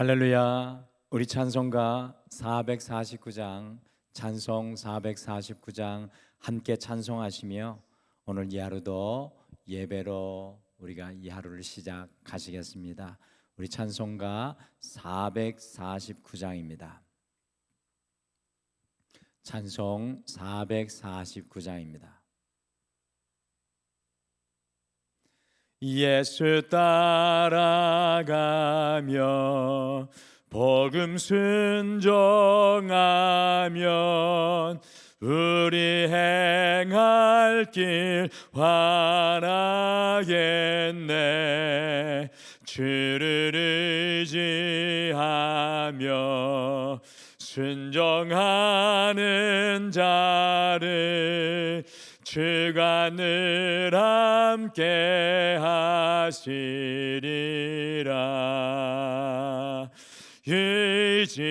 할렐루야. 우리 찬송가 449장 찬송 449장 함께 찬송하시며 오늘 이 하루도 예배로 우리가 이 하루를 시작하시겠습니다. 우리 찬송가 449장입니다. 찬송 449장입니다. 예수 따라가며 복음 순종하면 우리 행할 길 환하겠네. 주를 의지하며 순종하는 자를 주가 늘 함께 하시리라. 의지하고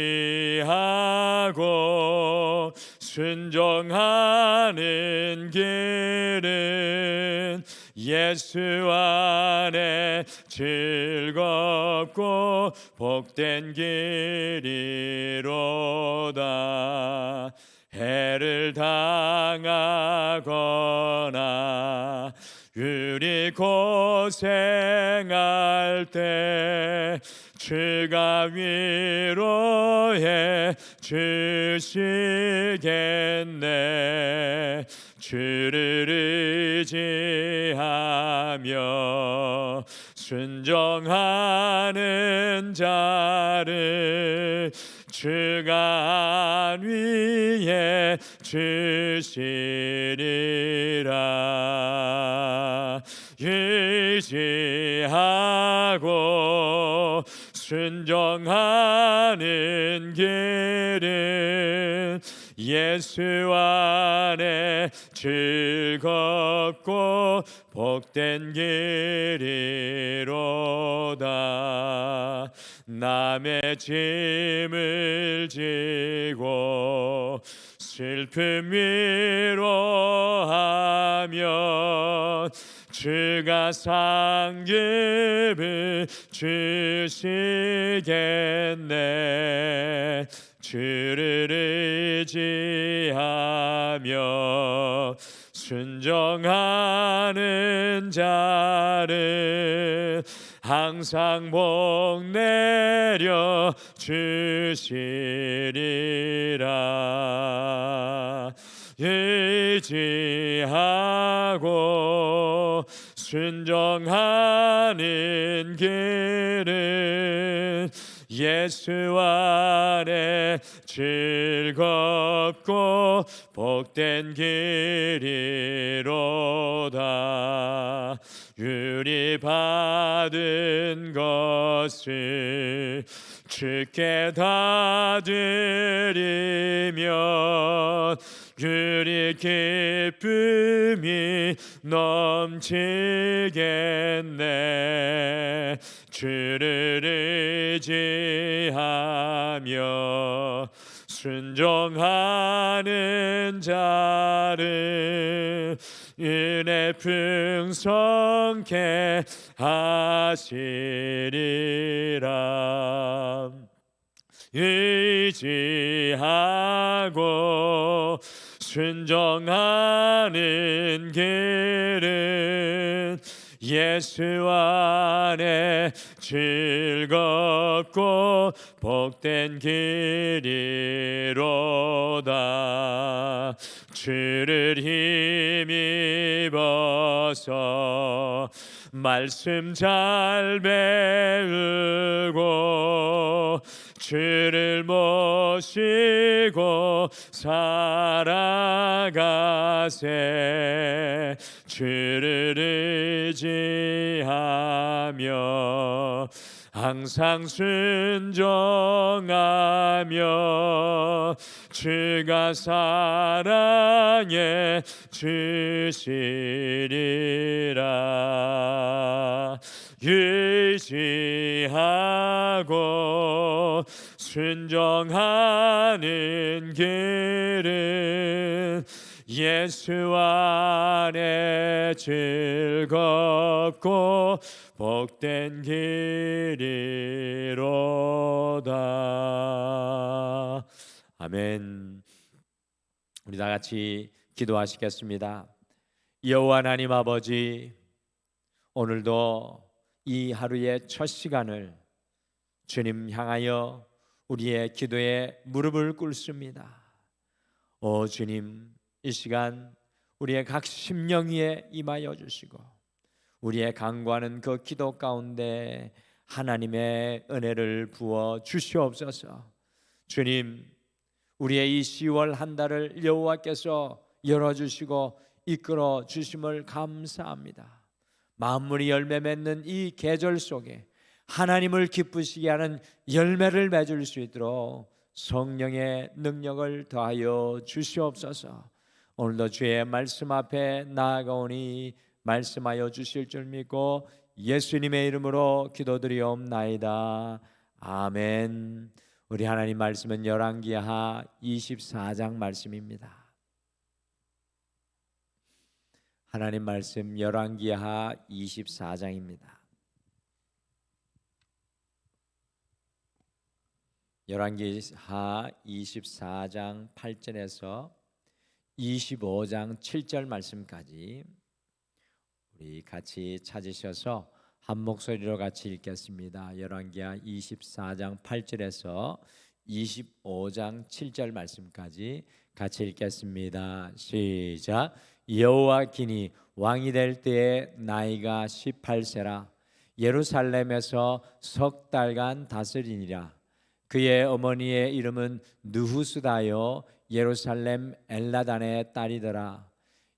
순종하는 길은 예수 안에 즐겁고 복된 길이로다 해를 당하거나 우리 고생할 때 주가 위로해 주시겠네. 주를 의지 하며 순종하는 자를 주가 위에 주시리라. 의지하고 순종하는 길은 예수 안에 즐겁고 복된 길이로다. 남의 짐을 지고 슬픔 위로하면 주가 상급을 주시겠네 주를 의지하며 순종하는 자를 항상 복 내려 주시리라. 의지하고 순종하는 길은 예수 안에 즐겁고 복된 길이로다. 우리 받은 것을 주께 다 드리면 우리 기쁨이 넘치겠네 주를 의지하며 순종하는 자를 은혜 풍성케 하시리라. 의지하고 순종하는 길은 예수 안에 즐겁고 복된 길이로다. 주를 힘입어서 말씀 잘 배우고 주를 모시고 살아가세. 주를 의지하며 항상 순종하며 주가 사랑해 주시리라 의지하고 순종하는 길은 예수 안에 즐겁고 복된 길이로다. 아멘. 우리 다 같이 기도하시겠습니다. 여호와 하나님 아버지 오늘도 이 하루의 첫 시간을 주님 향하여 우리의 기도에 무릎을 꿇습니다. 오 주님, 이 시간 우리의 각 심령 위에 임하여 주시고 우리의 강구하는 그 기도 가운데 하나님의 은혜를 부어 주시옵소서. 주님, 우리의 이 10월 한 달을 여호와께서 열어 주시고 이끌어 주심을 감사합니다. 만물이 열매 맺는 이 계절 속에 하나님을 기쁘시게 하는 열매를 맺을 수 있도록 성령의 능력을 더하여 주시옵소서. 오늘도 주의 말씀 앞에 나아가오니 말씀하여 주실 줄 믿고 예수님의 이름으로 기도드리옵나이다. 아멘. 우리 하나님 말씀은 열왕기하 24장 말씀입니다. 하나님 말씀 열왕기하 24장입니다. 열왕기하 24장 8절에서 25장 7절 말씀까지 우리 같이 찾으셔서 한 목소리로 같이 읽겠습니다. 열왕기하 24장 8절에서 25장 7절 말씀까지 같이 읽겠습니다. 시작. 여호와긴이 왕이 될 때에 나이가 18세라. 예루살렘에서 석 달간 다스리니라. 그의 어머니의 이름은 느후스다요 예루살렘 엘라단의 딸이더라.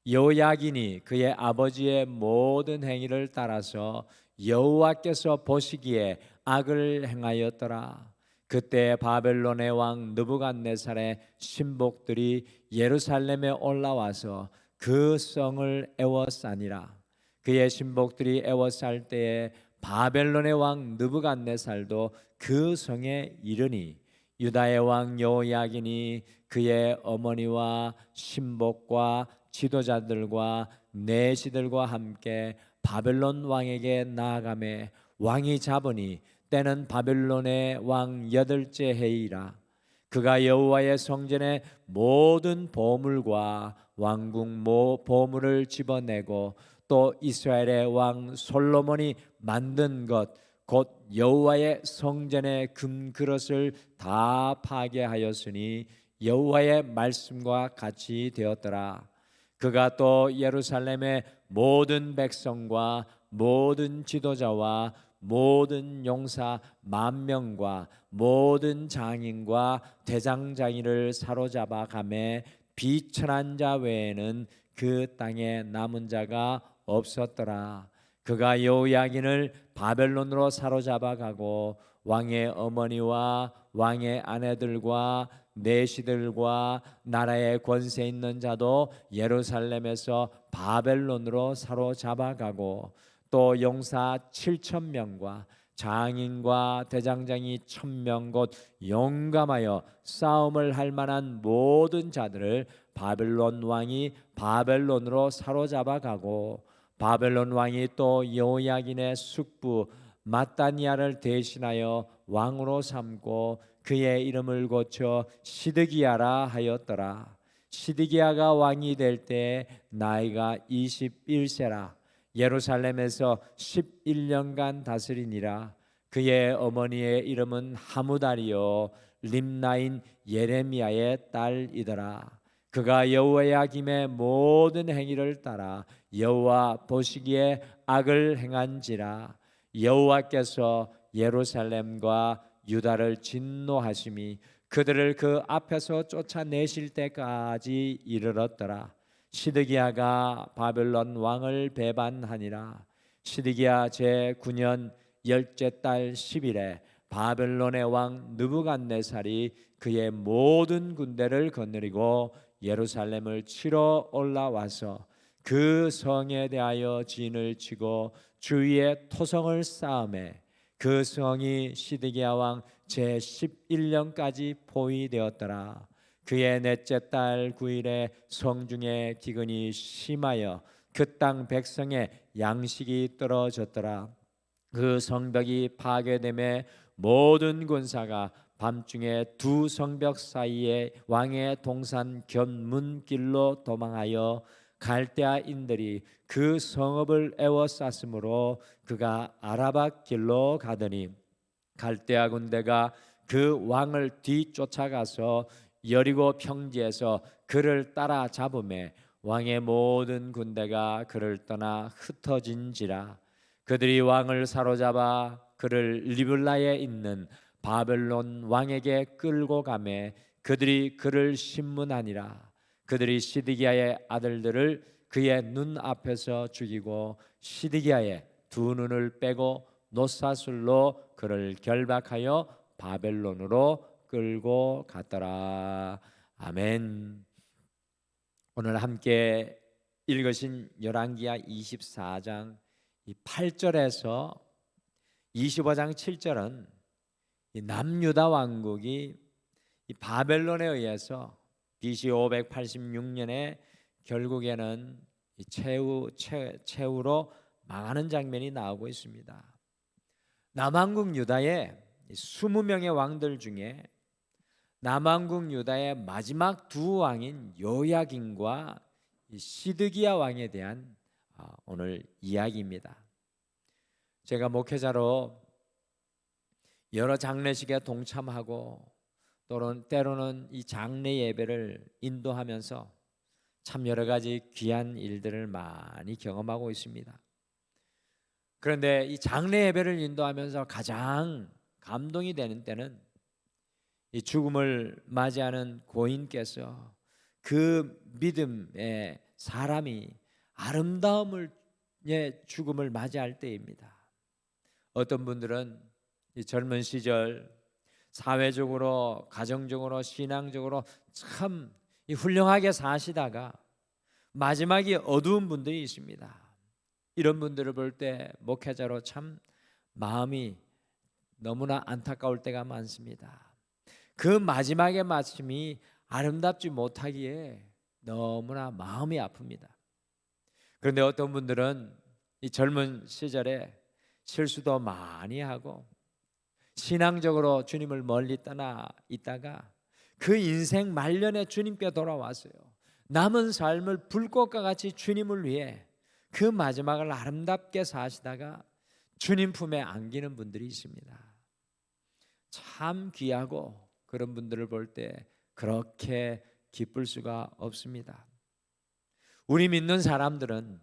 여호야긴이 그의 아버지의 모든 행위를 따라서 여호와께서 보시기에 악을 행하였더라. 그때 바벨론의 왕 느부갓네살의 신복들이 예루살렘에 올라와서 그 성을 애워싸니라. 그의 신복들이 애워쌀 때에 바벨론의 왕 느부갓네살도 그 성에 이르니 유다의 왕 여호야긴이 그의 어머니와 신복과 지도자들과 내시들과 함께 바벨론 왕에게 나아가매 왕이 잡으니 때는 바벨론의 왕 여덟째 해이라 그가 여호와의 성전의 모든 보물과 왕궁 모 보물을 집어내고 또 이스라엘의 왕 솔로몬이 만든 것 곧 여호와의 성전의 금 그릇을 다 파괴하였으니 여호와의 말씀과 같이 되었더라. 그가 또 예루살렘의 모든 백성과 모든 지도자와 모든 용사 만 명과 모든 장인과 대장장이를 사로잡아 가매 비천한 자 외에는 그 땅에 남은 자가 없었더라. 그가 여호야긴을 바벨론으로 사로잡아 가고 왕의 어머니와 왕의 아내들과 내시들과 나라의 권세 있는 자도 예루살렘에서 바벨론으로 사로잡아 가고 또 용사 7천 명과 장인과 대장장이 천명 곧 용감하여 싸움을 할 만한 모든 자들을 바벨론 왕이 바벨론으로 사로잡아 가고 바벨론 왕이 또 여호야긴의 숙부 마따니아를 대신하여 왕으로 삼고 그의 이름을 고쳐 시드기야라 하였더라. 시드기야가 왕이 될 때 나이가 21세라. 예루살렘에서 11년간 다스리니라. 그의 어머니의 이름은 하무다리요 림나인 예레미야의 딸이더라. 그가 여호야김의 모든 행위를 따라 여호와 보시기에 악을 행한지라 여호와께서 예루살렘과 유다를 진노하심이 그들을 그 앞에서 쫓아내실 때까지 이르렀더라. 시드기야가 바벨론 왕을 배반하니라. 시드기야 제 9년 열째 달 10일에 바벨론의 왕 느부갓네살이 그의 모든 군대를 거느리고 예루살렘을 치러 올라와서 그 성에 대하여 진을 치고 주위에 토성을 쌓음에 그 성이 시드기야 왕 제 11년까지 포위되었더라. 그의 넷째 딸 구일에 성중에 기근이 심하여 그 땅 백성의 양식이 떨어졌더라. 그 성벽이 파괴됨에 모든 군사가 밤중에 두 성벽 사이에 왕의 동산 견문길로 도망하여 갈대아인들이 그 성읍을 에워쌌으므로 그가 아라바 길로 가더니 갈대아 군대가 그 왕을 뒤쫓아가서 여리고 평지에서 그를 따라 잡음에 왕의 모든 군대가 그를 떠나 흩어진지라. 그들이 왕을 사로잡아 그를 리블라에 있는 바벨론 왕에게 끌고 가매 그들이 그를 신문하니라. 그들이 시드기야의 아들들을 그의 눈 앞에서 죽이고 시드기야의 두 눈을 빼고 노사술로 그를 결박하여 바벨론으로 끌고 갔더라 아멘. 오늘 함께 읽으신 열왕기하 24장 이 8절에서 25장 7절은 이 남유다 왕국이 이 바벨론에 의해서 BC 586년에 결국에는 이 최후 최, 최후로 망하는 장면이 나오고 있습니다. 남왕국 유다의 20명의 왕들 중에 남왕국 유다의 마지막 두 왕인 요야긴과 이 시드기야 왕에 대한 아, 오늘 이야기입니다. 제가 목회자로 여러 장례식에 동참하고 또는 때로는 이 장례 예배를 인도하면서 참 여러 가지 귀한 일들을 많이 경험하고 있습니다. 그런데 이 장례 예배를 인도하면서 가장 감동이 되는 때는 이 죽음을 맞이하는 고인께서 그 믿음의 사람이 아름다움을 의 죽음을 맞이할 때입니다. 어떤 분들은 이 젊은 시절 사회적으로, 가정적으로, 신앙적으로 참 훌륭하게 사시다가 마지막이 어두운 분들이 있습니다. 이런 분들을 볼 때 목회자로 참 마음이 너무나 안타까울 때가 많습니다. 그 마지막의 마침이 아름답지 못하기에 너무나 마음이 아픕니다. 그런데 어떤 분들은 이 젊은 시절에 실수도 많이 하고 신앙적으로 주님을 멀리 떠나 있다가 그 인생 말년에 주님께 돌아왔어요. 남은 삶을 불꽃과 같이 주님을 위해 그 마지막을 아름답게 사시다가 주님 품에 안기는 분들이 있습니다. 참 귀하고 그런 분들을 볼 때 그렇게 기쁠 수가 없습니다. 우리 믿는 사람들은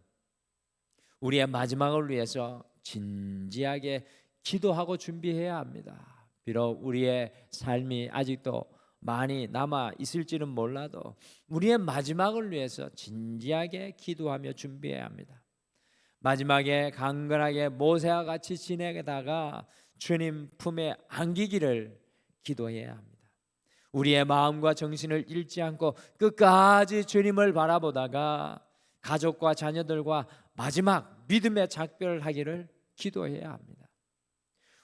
우리의 마지막을 위해서 진지하게 기도하고 준비해야 합니다. 비록 우리의 삶이 아직도 많이 남아 있을지는 몰라도 우리의 마지막을 위해서 진지하게 기도하며 준비해야 합니다. 마지막에 강건하게 모세와 같이 지내다가 주님 품에 안기기를 기도해야 합니다. 우리의 마음과 정신을 잃지 않고 끝까지 주님을 바라보다가 가족과 자녀들과 마지막 믿음의 작별하기를 기도해야 합니다.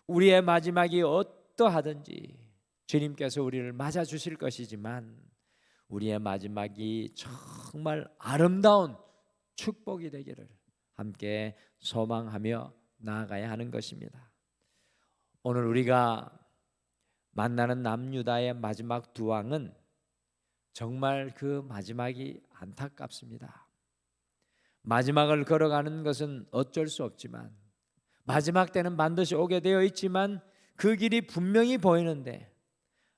우리의 마지막이 어떠하든지 주님께서 우리를 맞아 주실 것이지만 우리의 마지막이 정말 아름다운 축복이 되기를 함께 소망하며 나아가야 하는 것입니다. 오늘 우리가 만나는 남유다의 마지막 두 왕은 정말 그 마지막이 안타깝습니다. 마지막을 걸어가는 것은 어쩔 수 없지만 마지막 때는 반드시 오게 되어 있지만 그 길이 분명히 보이는데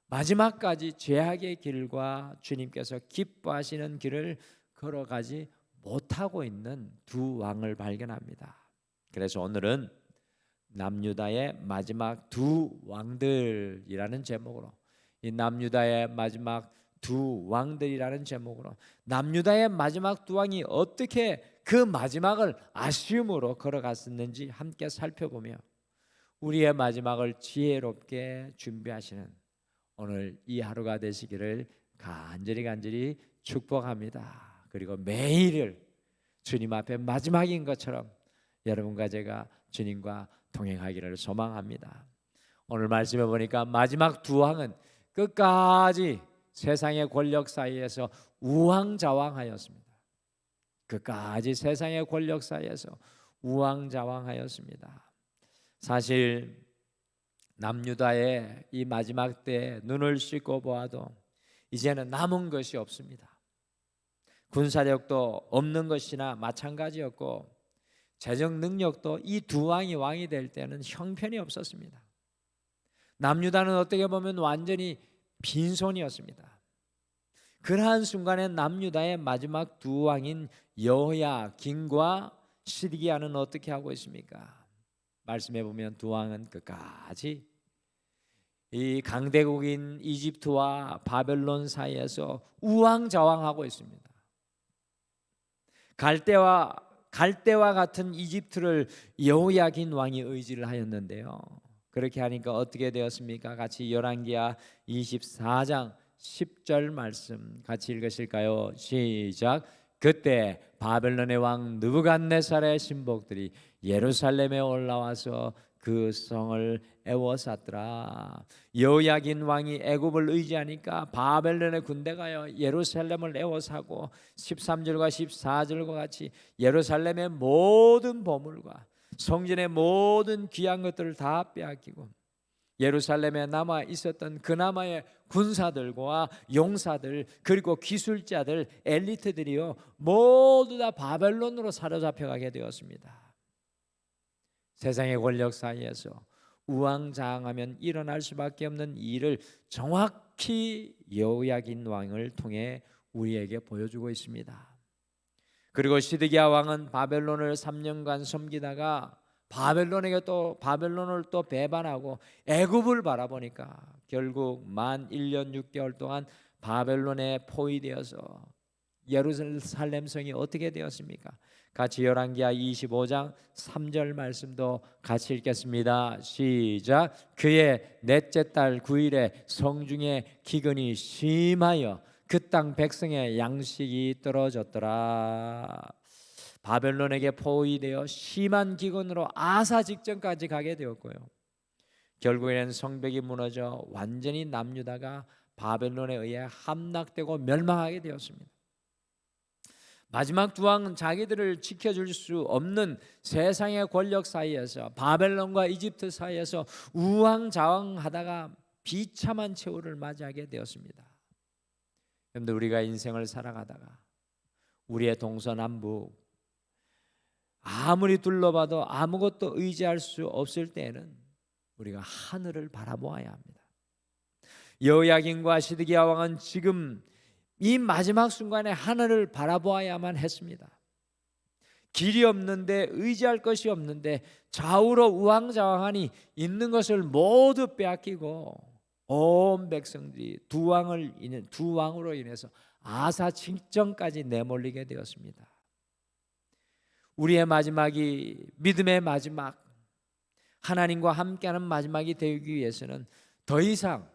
마지막까지 죄악의 길과 주님께서 기뻐하시는 길을 걸어가지 못하고 있는 두 왕을 발견합니다. 그래서 오늘은 남유다의 마지막 두 왕들이라는 제목으로 이 남유다의 마지막 두 왕들이라는 제목으로 남유다의 마지막 두 왕이 어떻게 그 마지막을 아쉬움으로 걸어갔었는지 함께 살펴보며 우리의 마지막을 지혜롭게 준비하시는 오늘 이 하루가 되시기를 간절히 간절히 축복합니다. 그리고 매일을 주님 앞에 마지막인 것처럼 여러분과 제가 주님과 동행하기를 소망합니다. 오늘 말씀해 보니까 마지막 두 왕은 끝까지 세상의 권력 사이에서 우왕좌왕하였습니다. 그까지 세상의 권력 사이에서 우왕좌왕하였습니다. 사실 남유다의 이 마지막 때 눈을 씻고 보아도 이제는 남은 것이 없습니다. 군사력도 없는 것이나 마찬가지였고 재정 능력도 이 두 왕이 왕이 될 때는 형편이 없었습니다. 남유다는 어떻게 보면 완전히 빈손이었습니다. 그러한 순간에 남유다의 마지막 두 왕인 여호야 김과 시드기야는 어떻게 하고 있습니까? 말씀해 보면 두 왕은 끝까지 이 강대국인 이집트와 바벨론 사이에서 우왕좌왕하고 있습니다. 갈대와 갈대와 같은 이집트를 여호야긴 왕이 의지를 하였는데요. 그렇게 하니까 어떻게 되었습니까? 같이 열왕기야 24장 10절 말씀 같이 읽으실까요? 시작. 그때 바벨론의 왕 느부갓네살의 신복들이 예루살렘에 올라와서 그 성을 애워쌌더라. 여호야긴 왕이 애굽을 의지하니까 바벨론의 군대가요 예루살렘을 애워사고 13절과 14절과 같이 예루살렘의 모든 보물과 성전의 모든 귀한 것들을 다 빼앗기고 예루살렘에 남아 있었던 그나마의 군사들과 용사들 그리고 기술자들 엘리트들이요 모두 다 바벨론으로 사로잡혀 가게 되었습니다. 세상의 권력 사이에서 우왕좌왕하면 일어날 수밖에 없는 일을 정확히 여호야긴 왕을 통해 우리에게 보여주고 있습니다. 그리고 시드기야 왕은 바벨론을 3년간 섬기다가 바벨론에게 또 바벨론을 또 배반하고 애굽을 바라보니까 결국 만 1년 6개월 동안 바벨론에 포위되어서 예루살렘 성이 어떻게 되었습니까? 같이 열왕기하 25장 3절 말씀도 같이 읽겠습니다. 시작. 그의 넷째 달 9일에 성중에 기근이 심하여 그 땅 백성의 양식이 떨어졌더라. 바벨론에게 포위되어 심한 기근으로 아사 직전까지 가게 되었고요. 결국에는 성벽이 무너져 완전히 남유다가 바벨론에 의해 함락되고 멸망하게 되었습니다. 마지막 두 왕은 자기들을 지켜줄 수 없는 세상의 권력 사이에서 바벨론과 이집트 사이에서 우왕좌왕하다가 비참한 최후를 맞이하게 되었습니다. 그런데 우리가 인생을 살아가다가 우리의 동서남북 아무리 둘러봐도 아무것도 의지할 수 없을 때에는 우리가 하늘을 바라보아야 합니다. 여호야긴과 시드기야 왕은 지금 이 마지막 순간에 하늘을 바라보아야만 했습니다. 길이 없는데 의지할 것이 없는데 좌우로 우왕좌왕하니 있는 것을 모두 빼앗기고 온 백성들이 두 왕을 인해 두 왕으로 인해서 아사 직전까지 내몰리게 되었습니다. 우리의 마지막이 믿음의 마지막 하나님과 함께하는 마지막이 되기 위해서는 더 이상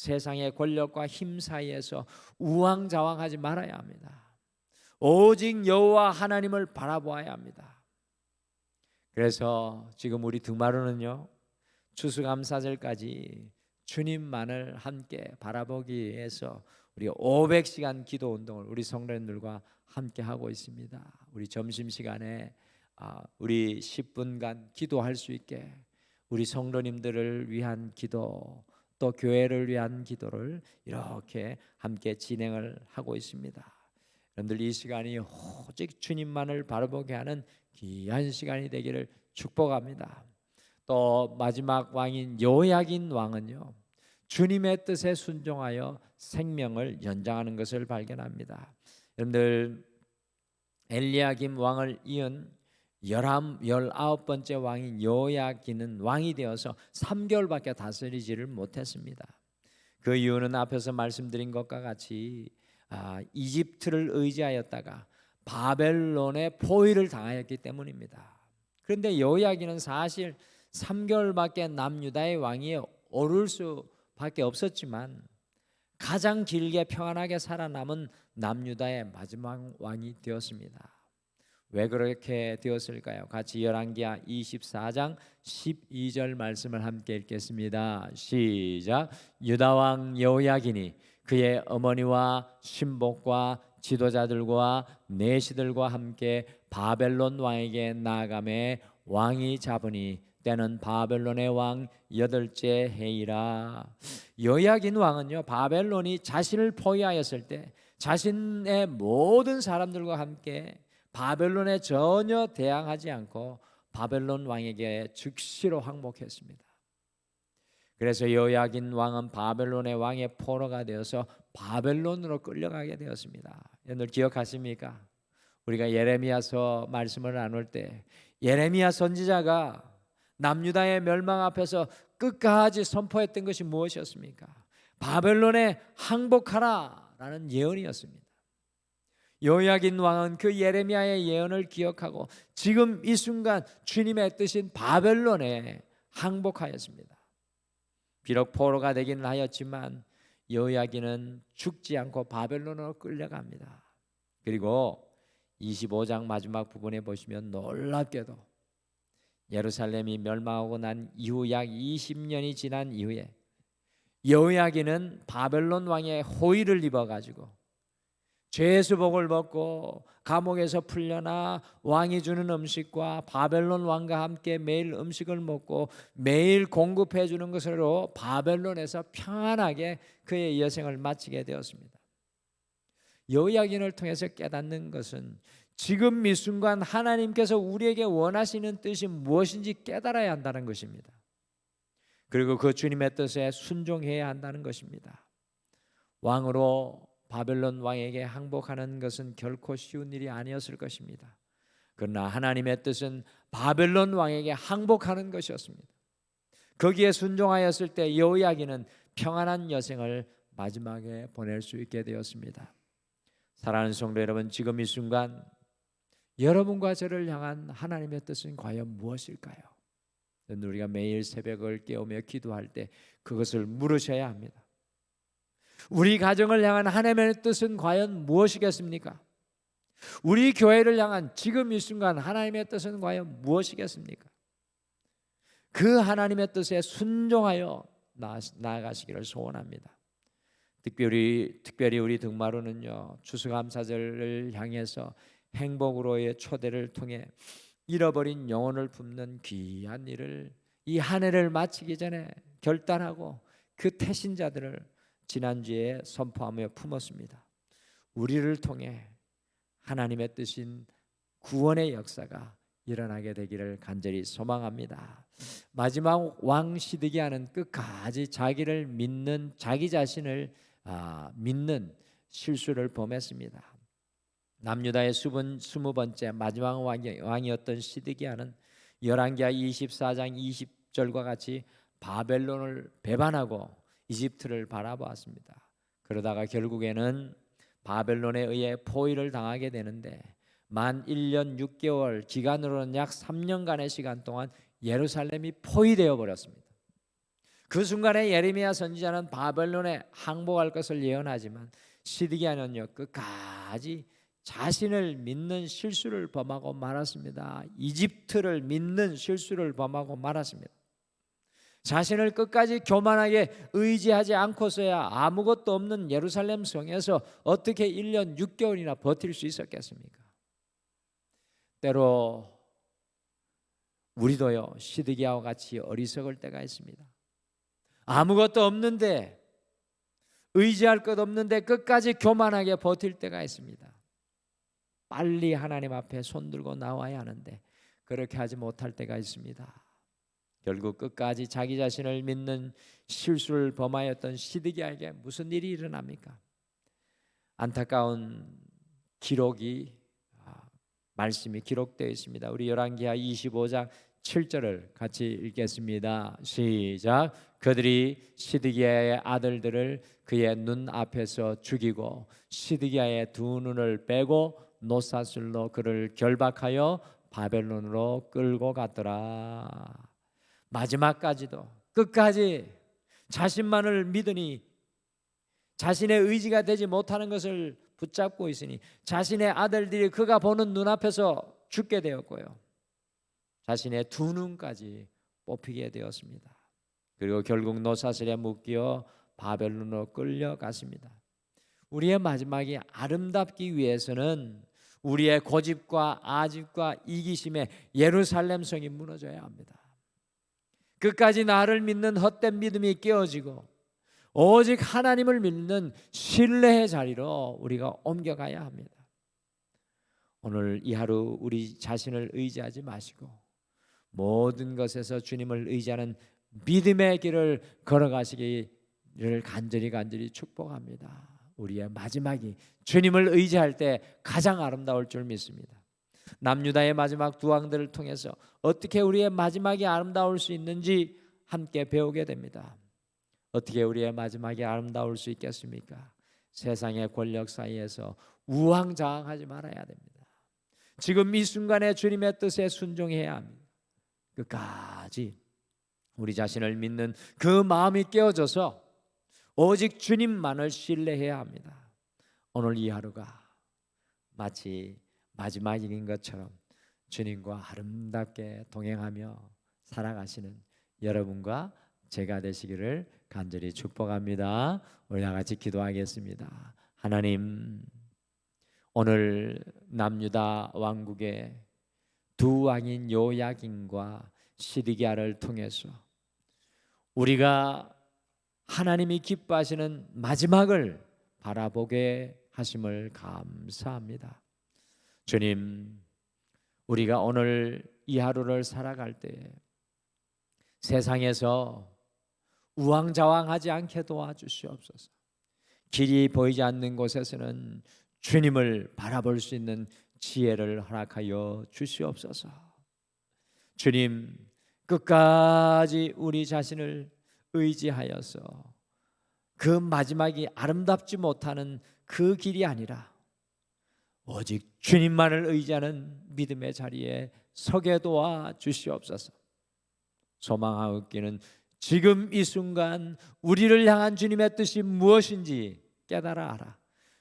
세상의 권력과 힘 사이에서 우왕좌왕하지 말아야 합니다. 오직 여호와 하나님을 바라보아야 합니다. 그래서 지금 우리 등마루는요 추수감사절까지 주님만을 함께 바라보기 위해서 우리 500시간 기도 운동을 우리 성도님들과 함께 하고 있습니다. 우리 점심 시간에 아, 우리 10분간 기도할 수 있게 우리 성도님들을 위한 기도 또 교회를 위한 기도를 이렇게 함께 진행을 하고 있습니다. 여러분들 이 시간이 오직 주님만을 바라보게 하는 귀한 시간이 되기를 축복합니다. 또 마지막 왕인 여호야긴 왕은요. 주님의 뜻에 순종하여 생명을 연장하는 것을 발견합니다. 여러분들 엘리야김 왕을 이은 열함 열아홉 번째 왕인 여호야긴은 왕이 되어서 3개월밖에 다스리지를 못했습니다. 그 이유는 앞에서 말씀드린 것과 같이 아, 이집트를 의지하였다가 바벨론의 포위를 당하였기 때문입니다. 그런데 여호야긴은 사실 3개월밖에 남유다의 왕이 오를 수밖에 없었지만 가장 길게 평안하게 살아남은 남유다의 마지막 왕이 되었습니다. 왜 그렇게 되었을까요? 같이 열왕기하 24장 12절 말씀을 함께 읽겠습니다. 시작. 유다 왕 여호야긴이 그의 어머니와 신복과 지도자들과 내시들과 함께 바벨론 왕에게 나아가매 왕이 잡으니 때는 바벨론의 왕 여덟째 해이라 여야긴 왕은요 바벨론이 자신을 포위하였을 때 자신의 모든 사람들과 함께 바벨론에 전혀 대항하지 않고 바벨론 왕에게 즉시로 항복했습니다. 그래서 여야긴 왕은 바벨론의 왕의 포로가 되어서 바벨론으로 끌려가게 되었습니다. 여러분 기억하십니까? 우리가 예레미야서 말씀을 나눌 때 예레미야 선지자가 남유다의 멸망 앞에서 끝까지 선포했던 것이 무엇이었습니까? 바벨론에 항복하라라는 예언이었습니다. 요야긴 왕은 그 예레미야의 예언을 기억하고 지금 이 순간 주님의 뜻인 바벨론에 항복하였습니다. 비록 포로가 되기는 하였지만 여야기는 죽지 않고 바벨론으로 끌려갑니다. 그리고 25장 마지막 부분에 보시면 놀랍게도 예루살렘이 멸망하고 난 이후 약 20년이 지난 이후에 여호야기는 바벨론 왕의 호의를 입어 가지고 죄수복을 벗고 감옥에서 풀려나 왕이 주는 음식과 바벨론 왕과 함께 매일 음식을 먹고 매일 공급해 주는 것으로 바벨론에서 평안하게 그의 여생을 마치게 되었습니다. 여호야긴을 통해서 깨닫는 것은 지금 이 순간 하나님께서 우리에게 원하시는 뜻이 무엇인지 깨달아야 한다는 것입니다. 그리고 그 주님의 뜻에 순종해야 한다는 것입니다. 왕으로 바벨론 왕에게 항복하는 것은 결코 쉬운 일이 아니었을 것입니다. 그러나 하나님의 뜻은 바벨론 왕에게 항복하는 것이었습니다. 거기에 순종하였을 때 여호야기는 평안한 여생을 마지막에 보낼 수 있게 되었습니다. 사랑하는 성도 여러분, 지금 이 순간 여러분과 저를 향한 하나님의 뜻은 과연 무엇일까요? 우리가 매일 새벽을 깨우며 기도할 때 그것을 물으셔야 합니다. 우리 가정을 향한 하나님의 뜻은 과연 무엇이겠습니까? 우리 교회를 향한 지금 이 순간 하나님의 뜻은 과연 무엇이겠습니까? 그 하나님의 뜻에 순종하여 나아가시기를 소원합니다. 특별히 특별히 우리 등마루는요 추수감사절을 향해서 행복으로의 초대를 통해 잃어버린 영혼을 굽는 귀한 일을 이 한 해를 마치기 전에 결단하고 그 태신자들을 지난주에 선포하며 품었습니다. 우리를 통해 하나님의 뜻인 구원의 역사가 일어나게 되기를 간절히 소망합니다. 마지막 왕 시드기야는 끝까지 자기를 믿는 자기 자신을 아, 믿는 실수를 범했습니다. 남유다의 스무 번째 마지막 왕이 었던 시드기야는 열왕기하 24장 20절과 같이 바벨론을 배반하고 이집트를 바라보았습니다. 그러다가 결국에는 바벨론에 의해 포위를 당하게 되는데 만 1년 6개월 기간으로는 약 3년간의 시간 동안 예루살렘이 포위되어 버렸습니다. 그 순간에 예레미야 선지자는 바벨론에 항복할 것을 예언하지만 시드기야는요 끝까지 자신을 믿는 실수를 범하고 말았습니다. 이집트를 믿는 실수를 범하고 말았습니다. 자신을 끝까지 교만하게 의지하지 않고서야 아무것도 없는 예루살렘 성에서 어떻게 1년 6개월이나 버틸 수 있었겠습니까? 때로 우리도요 시드기야와 같이 어리석을 때가 있습니다. 아무것도 없는데 의지할 것 없는데 끝까지 교만하게 버틸 때가 있습니다. 빨리 하나님 앞에 손 들고 나와야 하는데 그렇게 하지 못할 때가 있습니다. 결국 끝까지 자기 자신을 믿는 실수를 범하였던 시드기야에게 무슨 일이 일어납니까? 안타까운 기록이 아, 말씀이 기록되어 있습니다. 우리 열왕기하 25장 7절을 같이 읽겠습니다. 시작. 그들이 시드기야의 아들들을 그의 눈 앞에서 죽이고 시드기야의 두 눈을 빼고 노사슬로 그를 결박하여 바벨론으로 끌고 갔더라. 마지막까지도 끝까지 자신만을 믿으니 자신의 의지가 되지 못하는 것을 붙잡고 있으니 자신의 아들들이 그가 보는 눈앞에서 죽게 되었고요. 자신의 두 눈까지 뽑히게 되었습니다. 그리고 결국 노사슬에 묶여 바벨론으로 끌려갔습니다. 우리의 마지막이 아름답기 위해서는 우리의 고집과 아집과 이기심에 예루살렘 성이 무너져야 합니다. 끝까지 나를 믿는 헛된 믿음이 깨어지고 오직 하나님을 믿는 신뢰의 자리로 우리가 옮겨가야 합니다. 오늘 이 하루 우리 자신을 의지하지 마시고 모든 것에서 주님을 의지하는 믿음의 길을 걸어가시기를 간절히 간절히 축복합니다. 우리의 마지막이 주님을 의지할 때 가장 아름다울 줄 믿습니다. 남유다의 마지막 두 왕들을 통해서 어떻게 우리의 마지막이 아름다울 수 있는지 함께 배우게 됩니다. 어떻게 우리의 마지막이 아름다울 수 있겠습니까? 세상의 권력 사이에서 우왕좌왕하지 말아야 됩니다. 지금 이 순간에 주님의 뜻에 순종해야 합니다. 끝까지 우리 자신을 믿는 그 마음이 깨어져서 오직 주님만을 신뢰해야 합니다. 오늘 이 하루가 마치 마지막인 것처럼 주님과 아름답게 동행하며 살아가시는 여러분과 제가 되시기를 간절히 축복합니다. 우리 다 같이 기도하겠습니다. 하나님 오늘 남유다 왕국의 두 왕인 요야긴과 시디기아를 통해서 우리가 하나님이 기뻐하시는 마지막을 바라보게 하심을 감사합니다. 주님, 우리가 오늘 이 하루를 살아갈 때 세상에서 우왕좌왕하지 않게 도와주시옵소서. 길이 보이지 않는 곳에서는 주님을 바라볼 수 있는 지혜를 허락하여 주시옵소서. 주님, 끝까지 우리 자신을 의지하여서 그 마지막이 아름답지 못하는 그 길이 아니라 오직 주님만을 의지하는 믿음의 자리에 서게 도와 주시옵소서. 소망하옵기는 지금 이 순간 우리를 향한 주님의 뜻이 무엇인지 깨달아 알아.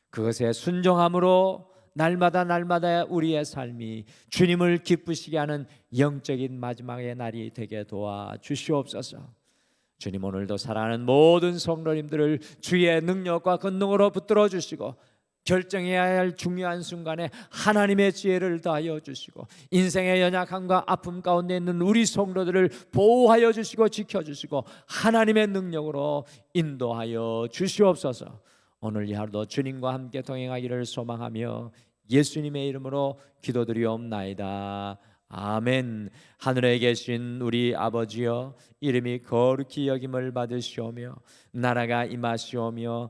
그것에 순종함으로 날마다 날마다 우리의 삶이 주님을 기쁘시게 하는 영적인 마지막의 날이 되게 도와 주시옵소서. 주님 오늘도 사랑하는 모든 성도님들을 주의 능력과 권능으로 붙들어 주시고 결정해야 할 중요한 순간에 하나님의 지혜를 더하여 주시고 인생의 연약함과 아픔 가운데 있는 우리 성도들을 보호하여 주시고 지켜 주시고 하나님의 능력으로 인도하여 주시옵소서. 오늘 이 하루도 주님과 함께 동행하기를 소망하며 예수님의 이름으로 기도드리옵나이다. 아멘. 하늘에 계신 우리 아버지여 이름이 거룩히 여김을 받으시오며 나라가 임하시오며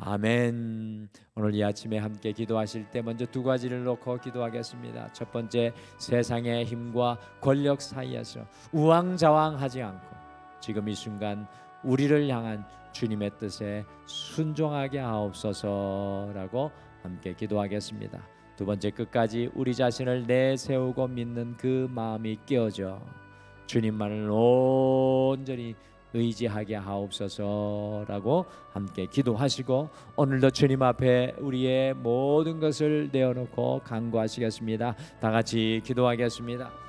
아멘. 오늘 이 아침에 함께 기도하실 때 먼저 두 가지를 놓고 기도하겠습니다. 첫 번째, 세상의 힘과 권력 사이에서 우왕좌왕하지 않고 지금 이 순간 우리를 향한 주님의 뜻에 순종하게 하옵소서라고 함께 기도하겠습니다. 두 번째 끝까지 우리 자신을 내세우고 믿는 그 마음이 깨어져 주님만을 온전히 의지하게 하옵소서라고 함께 기도하시고 오늘도 주님 앞에 우리의 모든 것을 내어놓고 간구하시겠습니다. 다 같이 기도하겠습니다.